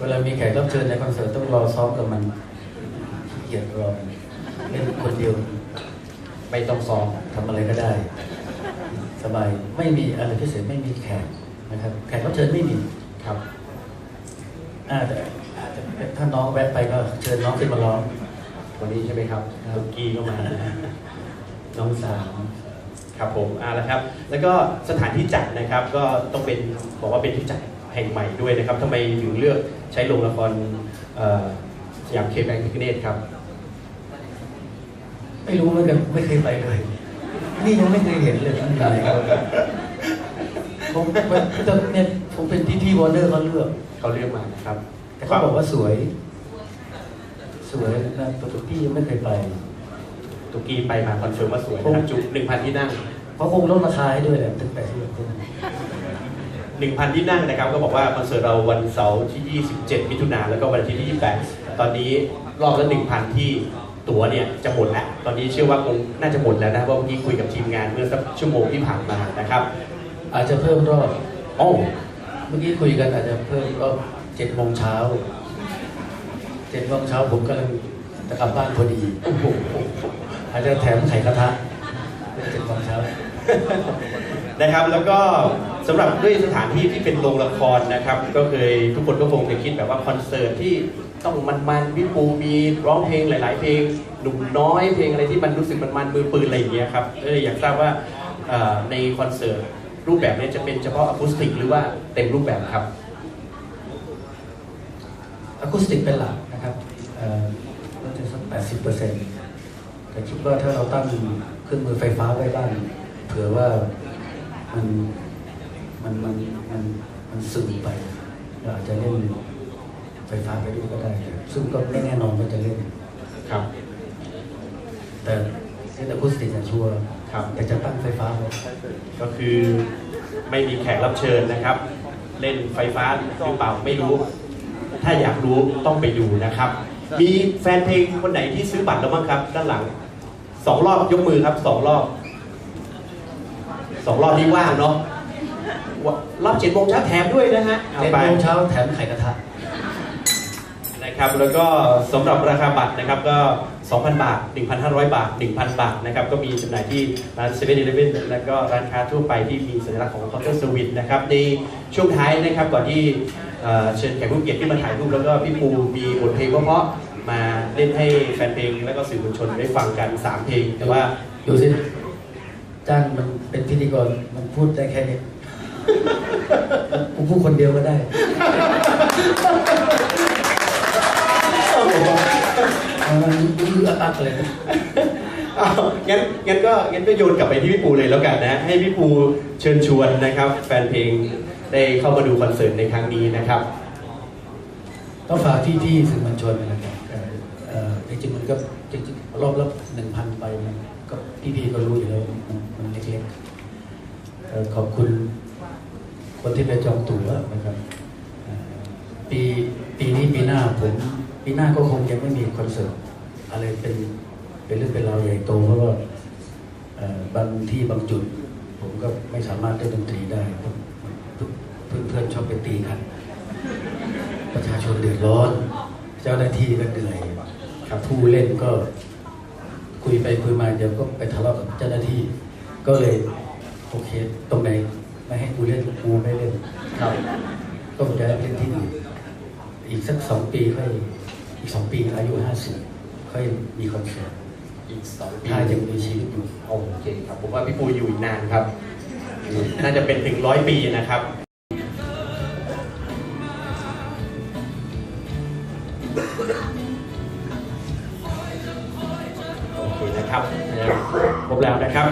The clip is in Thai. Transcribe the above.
เวลามีแขกรับเชิญในคอนเสิร์ตต้องรอซ้อมกับมันขี้เกียจรอเล่นคนเดียวไม่ต้องซ้อมทำอะไรก็ได้ สบายไม่มีอะไรพิเศษไม่มีแขกนะครับ แขกรับเชิญไม่มีครับอาจจะอาถ้าน้องแวะไปก็เชิญน้องขึ้นมาร้องวันนี้ใช่ไหมครับครับตุกกี้ก็มานะน้องสามครับผมอ่าแล้วครับ แล้วก็สถานที่จัดนะครับ ก็ต้องเป็นบอกว่าเป็นที่จัด แห่งใหม่ด้วยนะครับทำไมถึงเลือกใช้โรงละครสยามเคแบงค์พิคเนตครับ ไม่รู้เหมือนกันไม่เคยไปเลย นี่ยังไม่เคยเห็นเลยมันอยู่ไหนผมจะเนี่ยผมเป็นที่ที่วอลเลอร์เขาเลือกเขาเลือกมานะครับ แต่เขาบอกว่าสวย สวยนะประตูพี่ยังไม่เคยไปตุ๊กี้ไปมาคอนเฟิร์มว่าสวยนะครับจุหนึ่งพันที่นั่งเพราะคงลดราคาให้ด้วยแหละตั้งแปดที่เรา 1,000 ที่นั่งนะครับ ก็บอกว่าคอนเสิร์ตเราวันเสาร์ที่ 27 มิถุนาแล้วก็วันที่ 28 ตอนนี้รอบละ 1,000 ที่ตั๋วเนี่ยจะหมดแล้ว ตอนนี้เชื่อว่าคงน่าจะหมดแล้วนะเพราะเมื่อกี้คุยกับทีมงานเมื่อสักชั่วโมงที่ผ่านมานะครับ อาจจะเพิ่มรอบโอ้เมื่อกี้คุยกันอาจจะเพิ่มรอบเจ็ดโมงเช้าเจ็ดโมงเช้าผมกำลังจะกลับบ้านพอดีอาจจะแถมไข่กระทะเเจ็ดโมงเช้านะครับแล้วก็ สำหรับด้วยสถานที่ที่เป็นโรงละครนะครับ ก็เคยทุกคนก็คงจะคิดแบบว่าคอนเสิร์ตที่ต้องมันๆพี่ปูมีร้องเพลงหลาย ๆ เพลงหนุ่มน้อยเพลงอะไรที่มันรู้สึกมันๆมือปืนอะไรอย่างเงี้ยครับเอออยากทราบว่าในคอนเสิร์ตรูปแบบนี้จะเป็นเฉพาะอะคูสติกหรือว่าเต็มรูปแบบครับอะคูสติกเป็นหลักนะครับเอ่อน่าจะสักแปดสิบเปอร์เซ็นต์แต่คิดว่าถ้าเราตั้งเครื่องมือไฟฟ้าไว้บ้างเผื่อว่ามัน มันมันมันมันซึมไปเราอาจจะเล่นไฟฟ้าไปด้วยก็ได้ ซึ่งก็ไม่แน่นอนว่าจะเล่นครับ แต่เล่นอะคูสติกอะชัวร์ครับแต่จะตั้งไฟฟ้าไว้ก็คือไม่มีแขกรับเชิญนะครับ เล่นไฟฟ้าหรือเปล่าไม่รู้ ถ้าอยากรู้ต้องไปดูนะครับ มีแฟนเพลงคนไหนที่ซื้อบัตรแล้วบ้างครับ ด้านหลังสองรอบยกมือครับสองรอบสองรอบนี้ว่างเนาะว่า รอบเจ็ดโมงเช้าแถมด้วยนะฮะเอาเจ็ดไปโมงเช้าแถมไข่กระทะนะครับแล้วก็สำหรับราคาบัตรนะครับก็ 2,000 บาท 1,500 บาท 1,000 บาทนะครับก็มีจำหน่ายที่ร้าน7 e เ e ่ e อแล้วก็ร้านค้าทั่วไปที่มีสัญลักษณ์ของ Counter Service นะครับในช่วงท้ายนะครับก่อนที่เอ่อเชิญแขกผู้เกียรติที่มาถ่ายรูปแล้วก็พี่ปูมีบทเพลงเพราะๆมาเล่นให้แฟนเพลงแล้วก็สื่อมวลชนได้ฟังกัน 3 เพลงแต่ว่าดูสิจ้างมันเป็นพิธีกรมันพูดได้แค่นี้ กูพูดคนเดียวก็ได้เอามันอื้ออักเลยนะอ้าวงั้นงั้นก็งั้นก็โยนกลับไปที่พี่ปูเลยแล้วกันนะ ให้พี่ปูเชิญชวนนะครับ แฟนเพลงได้เข้ามาดูคอนเสิร์ตในครั้งนี้นะครับต้องฝากที่ที่สื่อมวลชนนะครับเอ่อเอ่อจริงๆมันก็จริงๆรอบละหนึ่งพันไปมันก็พี่ๆก็รู้อยู่แล้วมันมันเล็กๆเอ่อขอบคุณ คนที่ไปจองตั๋วนะครับปีปีนี้ปีหน้าผมปีหน้าก็คงยังไม่มีคอนเสิร์ตอะไรเป็นเป็นเรื่องเป็นราวใหญ่โตเพราะว่าบางที่บางจุด ผมก็ไม่สามารถเล่นดนตรีได้เพื่อนเพื่อนชอบไปตีกันประชาชนเดือดร้อน เจ้าหน้าที่ก็เหนื่อยครับผู้เล่นก็คุยไปคุยมาเดี๋ยวก็ไปทะเลาะกับเจ้าหน้าที่ ก็เลยโอเค ตรงไหน ไม่ให้กูเล่นกูไม่เล่นครับก็จะเล่นที่อื่นอีกสักสองปีค่อยอีกสองปีอายุห้าสิบค่อยมีคอนเสิร์ตอีกสองปีถ้ายังมีชีวิตอยู่โอเคครับผมว่าพี่ปูอยู่อีกนานครับ น่าจะเป็นถึงร้อยปีนะครับโอเคนะครับครบแล้วนะครับ